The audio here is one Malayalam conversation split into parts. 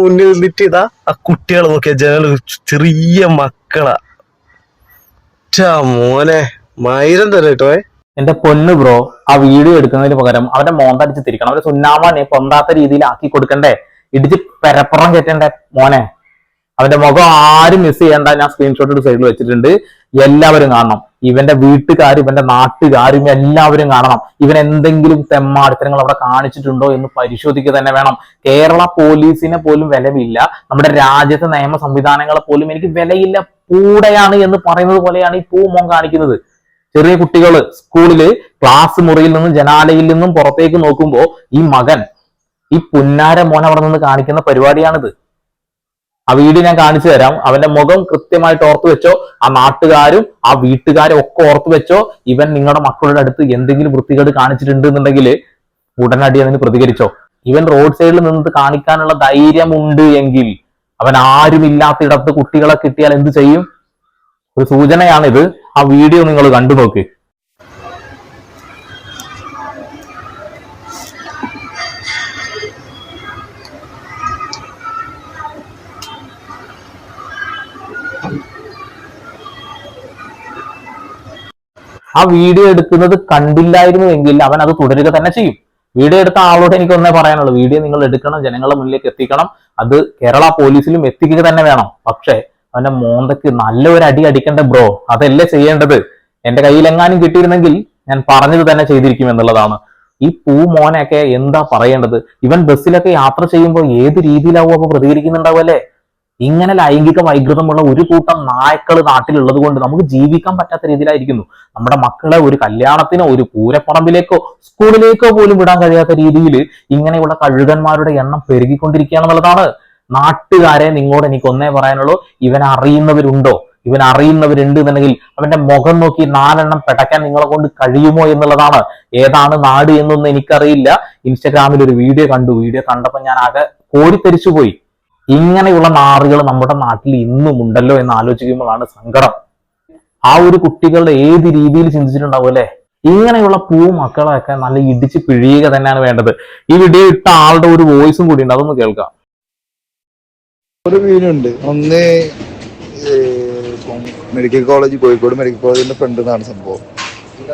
മുന്നിൽ നിന്നിട്ട് ഇതാ ആ കുട്ടികളെ നോക്കിയ ജനൽ ചെറിയ മക്കളാ. മോനെ മൈരം തരട്ടോ. എന്റെ പൊന്നു ബ്രോ ആ വീഡിയോ എടുക്കുന്നതിന് പകരം അവന്റെ മോന്തടിച്ച് തിരിക്കണം. അവന്റെ സുന്നാമാനെ പൊന്താത്ത രീതിയിൽ ആക്കി കൊടുക്കണ്ടേ? ഇടിച്ച് പെരപ്പുറം കയറ്റണ്ടേ മോനെ? അവന്റെ മുഖം ആരും മിസ് ചെയ്യണ്ട. ഞാൻ സ്ക്രീൻഷോട്ട് സൈഡിൽ വെച്ചിട്ടുണ്ട്. എല്ലാവരും കാണണം. ഇവന്റെ വീട്ടുകാർ ഇവന്റെ നാട്ടുകാരും എല്ലാവരും കാണണം. ഇവൻ എന്തെങ്കിലും തെമ്മാടിത്തരങ്ങൾ അവിടെ കാണിച്ചിട്ടുണ്ടോ എന്ന് പരിശോധിക്കുക തന്നെ വേണം. കേരള പോലീസിനെ പോലും വിലവില്ല. നമ്മുടെ രാജ്യത്തെ നിയമ സംവിധാനങ്ങളെ പോലും എനിക്ക് വിലയില്ല. കൂടെയാണ് എന്ന് പറയുന്നത് പോലെയാണ് ഈ പൂമോൻ കാണിക്കുന്നത്. ചെറിയ കുട്ടികൾ സ്കൂളിൽ ക്ലാസ് മുറിയിൽ നിന്നും ജനാലയിൽ നിന്നും പുറത്തേക്ക് നോക്കുമ്പോ ഈ മകൻ ഈ പുന്നാര മോൻ അവിടെ നിന്ന് കാണിക്കുന്ന പരിപാടിയാണിത്. ആ വീഡിയോ ഞാൻ കാണിച്ചു തരാം. അവന്റെ മുഖം കൃത്യമായിട്ട് ഓർത്തു വെച്ചോ. ആ നാട്ടുകാരും ആ വീട്ടുകാരും ഒക്കെ ഓർത്തു വെച്ചോ. ഇവൻ നിങ്ങളുടെ മക്കളുടെ അടുത്ത് എന്തെങ്കിലും വൃത്തികേട് കാണിച്ചിട്ടുണ്ട് എന്നുണ്ടെങ്കിൽ ഉടനടി അതിന് പ്രതികരിച്ചോ. ഇവൻ റോഡ് സൈഡിൽ നിന്ന് കാണിക്കാനുള്ള ധൈര്യമുണ്ട് എങ്കിൽ അവൻ ആരുമില്ലാത്തിടത്ത് കുട്ടികളെ കിട്ടിയാൽ എന്ത് ചെയ്യും? ഒരു സൂചനയാണിത്. ആ വീഡിയോ നിങ്ങൾ കണ്ടു നോക്ക്. ആ വീഡിയോ എടുക്കുന്നത് കണ്ടില്ലായിരുന്നുവെങ്കിൽ അവൻ അത് തുടരുക തന്നെ ചെയ്യും. വീഡിയോ എടുത്ത ആളോട് എനിക്ക് ഒന്നേ പറയാനുള്ളൂ. വീഡിയോ നിങ്ങൾ എടുക്കണം ജനങ്ങളുടെ മുന്നിലേക്ക് എത്തിക്കണം. അത് കേരള പോലീസിലും എത്തിക്കുക തന്നെ വേണം. പക്ഷേ അവന്റെ മോന്തയ്ക്ക് നല്ലൊരു അടി അടിക്കേണ്ട ബ്രോ. അതല്ലേ ചെയ്യേണ്ടത്? എന്റെ കയ്യിലെങ്ങാനും കിട്ടിയിരുന്നെങ്കിൽ ഞാൻ പറഞ്ഞത് തന്നെ ചെയ്തിരിക്കും എന്നുള്ളതാണ്. ഈ പൂ മോനെയൊക്കെ എന്താ പറയേണ്ടത്? ഇവൻ ബസ്സിലൊക്കെ യാത്ര ചെയ്യുമ്പോൾ ഏത് രീതിയിലാവും അപ്പൊ പ്രതികരിക്കുന്നുണ്ടാവും അല്ലേ? ഇങ്ങനെ ലൈംഗിക വൈകൃതമുള്ള ഒരു കൂട്ടം നായ്ക്കൾ നാട്ടിലുള്ളത് കൊണ്ട് നമുക്ക് ജീവിക്കാൻ പറ്റാത്ത രീതിയിലായിരിക്കുന്നു. നമ്മുടെ മക്കളെ ഒരു കല്യാണത്തിനോ ഒരു പൂരപ്പറമ്പിലേക്കോ സ്കൂളിലേക്കോ പോലും വിടാൻ കഴിയാത്ത രീതിയിൽ ഇങ്ങനെയുള്ള കഴുകന്മാരുടെ എണ്ണം പെരുകിക്കൊണ്ടിരിക്കുകയാണെന്നുള്ളതാണ്. നാട്ടുകാരെ നിങ്ങളോട് എനിക്ക് ഒന്നേ പറയാനുള്ളൂ. ഇവൻ അറിയുന്നവരുണ്ടോ? ഇവൻ അറിയുന്നവരുണ്ട് എന്നുണ്ടെങ്കിൽ അവന്റെ മുഖം നോക്കി നാലെണ്ണം പെടയ്ക്കാൻ നിങ്ങളെ കൊണ്ട് കഴിയുമോ എന്നുള്ളതാണ്. ഏതാണ് നാട് എന്നൊന്നും എനിക്കറിയില്ല. ഇൻസ്റ്റഗ്രാമിൽ ഒരു വീഡിയോ കണ്ടു. വീഡിയോ കണ്ടപ്പോൾ ഞാൻ ആകെ കോരിത്തെരിച്ചു പോയി ഇങ്ങനെയുള്ള നാറുകൾ നമ്മുടെ നാട്ടിൽ ഇന്നും ഉണ്ടല്ലോ എന്ന് ആലോചിക്കുമ്പോഴാണ് സങ്കടം. ആ ഒരു കുട്ടികളുടെ ഏത് രീതിയിൽ ചിന്തിച്ചിട്ടുണ്ടാവും അല്ലെ? ഇങ്ങനെയുള്ള പൂ മക്കളൊക്കെ നല്ല ഇടിച്ച് പിഴിയുക തന്നെയാണ് വേണ്ടത്. ഈ വീഡിയോ ഇട്ട ആളുടെ ഒരു വോയിസും കൂടി ഉണ്ട് അതൊന്ന് കേൾക്കാം. ഒരു മീനുണ്ട്. ഒന്ന് മെഡിക്കൽ കോളേജ് കോഴിക്കോട് മെഡിക്കൽ കോളേജിന്റെ ഫ്രണ്ട് നിന്നാണ് സംഭവം.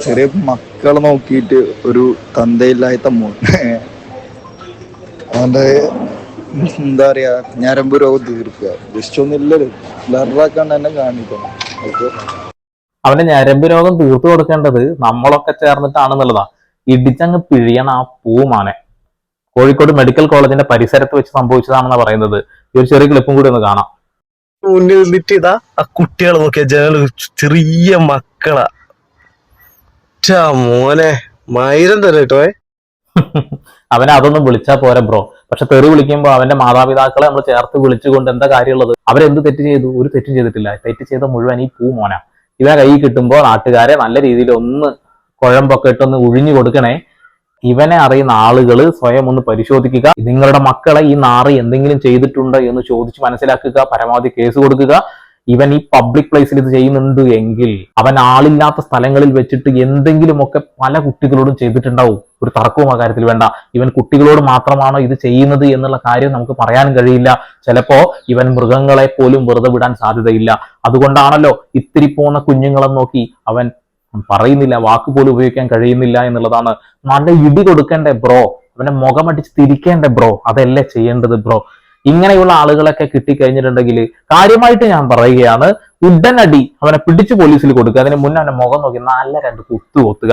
ചെറിയ മക്കളെ നോക്കിയിട്ട് ഒരു തന്തയില്ലാത്ത മോൻ അവന്റെ എന്താ പറയാ ഞരമ്പ് രോഗം തീർക്കുക. ജസ്റ്റ് ഒന്നില്ലല്ലോ ലറാക്കാണ്ട് തന്നെ കാണിക്കണം. ഓക്കെ. അവന്റെ ഞരമ്പ് രോഗം തീർത്തു കൊടുക്കേണ്ടത് നമ്മളൊക്കെ ചേർന്നിട്ടാണെന്നുള്ളതാ. ഇടിച്ചങ്ങ് പിഴിയണ ആ പൂമാനെ. കോഴിക്കോട് മെഡിക്കൽ കോളേജിന്റെ പരിസരത്ത് വെച്ച് സംഭവിച്ചതാണെന്നാണ് പറയുന്നത്. ഈ ഒരു ചെറിയ ക്ലിപ്പും കൂടി ഒന്ന് കാണാം. മുന്നിൽ നിന്നിട്ട് ഇതാ ആ കുട്ടികളെ നോക്കിയ ജനങ്ങൾ ചെറിയ മക്കളാ. മോനെ. മൈരം തരട്ടോ ഏ. അവനെ അതൊന്നും വിളിച്ചാൽ പോരെ ബ്രോ. പക്ഷെ തെറി വിളിക്കുമ്പോൾ അവന്റെ മാതാപിതാക്കളെ നമ്മൾ ചേർത്ത് വിളിച്ചുകൊണ്ട് എന്താ കാര്യമുള്ളത്? അവരെന്ത് തെറ്റ് ചെയ്തു? ഒരു തെറ്റും ചെയ്തിട്ടില്ല. തെറ്റ് ചെയ്ത മുഴുവൻ ഈ പൂ മോന. ഇവനെ കൈ കിട്ടുമ്പോൾ നാട്ടുകാരെ നല്ല രീതിയിൽ ഒന്ന് കുഴമ്പൊക്കെ ഇട്ടൊന്ന് ഉഴിഞ്ഞു കൊടുക്കണേ. ഇവനെ അറിയുന്ന ആളുകൾ സ്വയം ഒന്ന് പരിശോധിക്കുക. നിങ്ങളുടെ മക്കളെ ഈ നാറി എന്തെങ്കിലും ചെയ്തിട്ടുണ്ടോ എന്ന് ചോദിച്ച് മനസ്സിലാക്കുക. പരമാവധി കേസ് കൊടുക്കുക. ഇവൻ ഈ പബ്ലിക് പ്ലേസിൽ ഇത് ചെയ്യുന്നുണ്ട് എങ്കിൽ അവൻ ആളില്ലാത്ത സ്ഥലങ്ങളിൽ വെച്ചിട്ട് എന്തെങ്കിലുമൊക്കെ പല കുട്ടികളോടും ചെയ്തിട്ടുണ്ടാവും. ഒരു തർക്കവും ആ കാര്യത്തിൽ വേണ്ട. ഇവൻ കുട്ടികളോട് മാത്രമാണോ ഇത് ചെയ്യുന്നത് എന്നുള്ള കാര്യം നമുക്ക് പറയാൻ കഴിയില്ല. ചിലപ്പോ ഇവൻ മൃഗങ്ങളെ പോലും വെറുതെ വിടാൻ സാധ്യതയില്ല. അതുകൊണ്ടാണല്ലോ ഇത്തിരി പോന്ന കുഞ്ഞുങ്ങളെ നോക്കി അവൻ പറയുന്നില്ല വാക്ക് പോലും ഉപയോഗിക്കാൻ കഴിയുന്നില്ല എന്നുള്ളതാണ്. നല്ല ഇടി കൊടുക്കേണ്ടേ ബ്രോ? അവനെ മുഖമടിച്ച് തിരിക്കേണ്ടേ ബ്രോ? അതല്ലേ ചെയ്യേണ്ടത് ബ്രോ? ഇങ്ങനെയുള്ള ആളുകളൊക്കെ കിട്ടിക്കഴിഞ്ഞിട്ടുണ്ടെങ്കിൽ കാര്യമായിട്ട് ഞാൻ പറയുകയാണ് ഉടനടി അവനെ പിടിച്ച് പോലീസിൽ കൊടുക്കുക. അതിന് മുന്നേ അവനെ മുഖം നോക്കി നല്ല രണ്ട് കുത്തു കൊത്തുക.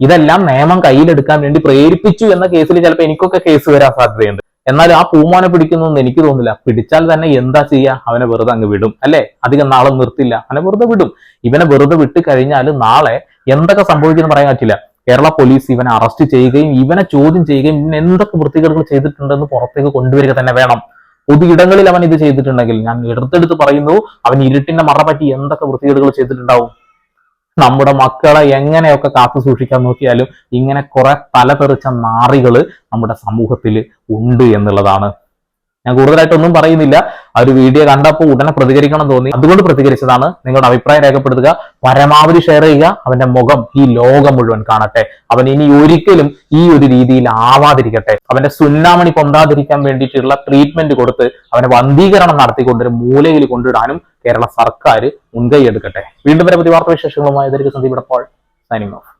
ഇതെല്ലാം നിയമം കയ്യിലെടുക്കാൻ വേണ്ടി പ്രേരിപ്പിച്ചു എന്ന കേസിൽ ചിലപ്പോൾ എനിക്കൊക്കെ കേസ് വരാൻ സാധ്യതയുണ്ട്. എന്നാൽ ആ പൂമാനെ പിടിക്കുന്നൊന്നും എനിക്ക് തോന്നുന്നില്ല. പിടിച്ചാൽ തന്നെ എന്താ ചെയ്യുക അവനെ വെറുതെ അങ്ങ് വിടും. അല്ലെ? അധികം നാളെ നിർത്തില്ല. അവനെ വെറുതെ വിടും. ഇവനെ വെറുതെ വിട്ട് കഴിഞ്ഞാൽ നാളെ എന്തൊക്കെ സംഭവിക്കുമെന്ന് പറയാൻ പറ്റില്ല. കേരള പോലീസ് ഇവനെ അറസ്റ്റ് ചെയ്യുകയും ഇവനെ ചോദ്യം ചെയ്യുകയും ഇവൻ എന്തൊക്കെ വൃത്തികേടുകൾ ചെയ്തിട്ടുണ്ടെന്ന് പുറത്തേക്ക് കൊണ്ടുവരിക തന്നെ വേണം. പൊതു ഇടങ്ങളിൽ അവൻ ഇത് ചെയ്തിട്ടുണ്ടെങ്കിൽ ഞാൻ എടുത്തെടുത്ത് പറയുന്നു അവൻ ഇരുട്ടിന്റെ മറ പറ്റി എന്തൊക്കെ വൃത്തികേടുകൾ ചെയ്തിട്ടുണ്ടാവും? നമ്മുടെ മക്കളെ എങ്ങനെയൊക്കെ കാത്തു സൂക്ഷിക്കാൻ നോക്കിയാലും ഇങ്ങനെ കുറെ തലതെറിച്ച നാറികൾ നമ്മുടെ സമൂഹത്തിൽ ഉണ്ട് എന്നുള്ളതാണ്. ഞാൻ കൂടുതലായിട്ടൊന്നും പറയുന്നില്ല. ആ ഒരു വീഡിയോ കണ്ടപ്പോൾ ഉടനെ പ്രതികരിക്കണം തോന്നി. അതുകൊണ്ട് പ്രതികരിച്ചതാണ്. നിങ്ങളുടെ അഭിപ്രായം രേഖപ്പെടുത്തുക. പരമാവധി ഷെയർ ചെയ്യുക. അവന്റെ മുഖം ഈ ലോകം മുഴുവൻ കാണട്ടെ. അവൻ ഇനി ഒരിക്കലും ഈ ഒരു രീതിയിൽ ആവാതിരിക്കട്ടെ. അവന്റെ സുന്നാമണി പൊന്താതിരിക്കാൻ വേണ്ടിയിട്ടുള്ള ട്രീറ്റ്മെന്റ് കൊടുത്ത് അവനെ വന്ധീകരണം നടത്തിക്കൊണ്ടൊരു മൂലയിൽ കൊണ്ടിടാനും കേരള സർക്കാർ മുൻകൈ എടുക്കട്ടെ. വീണ്ടും വരെ പുതിയ വാർത്താ വിശേഷങ്ങളുമായി സന്ദീപ് സൈനിങ് ഓഫ്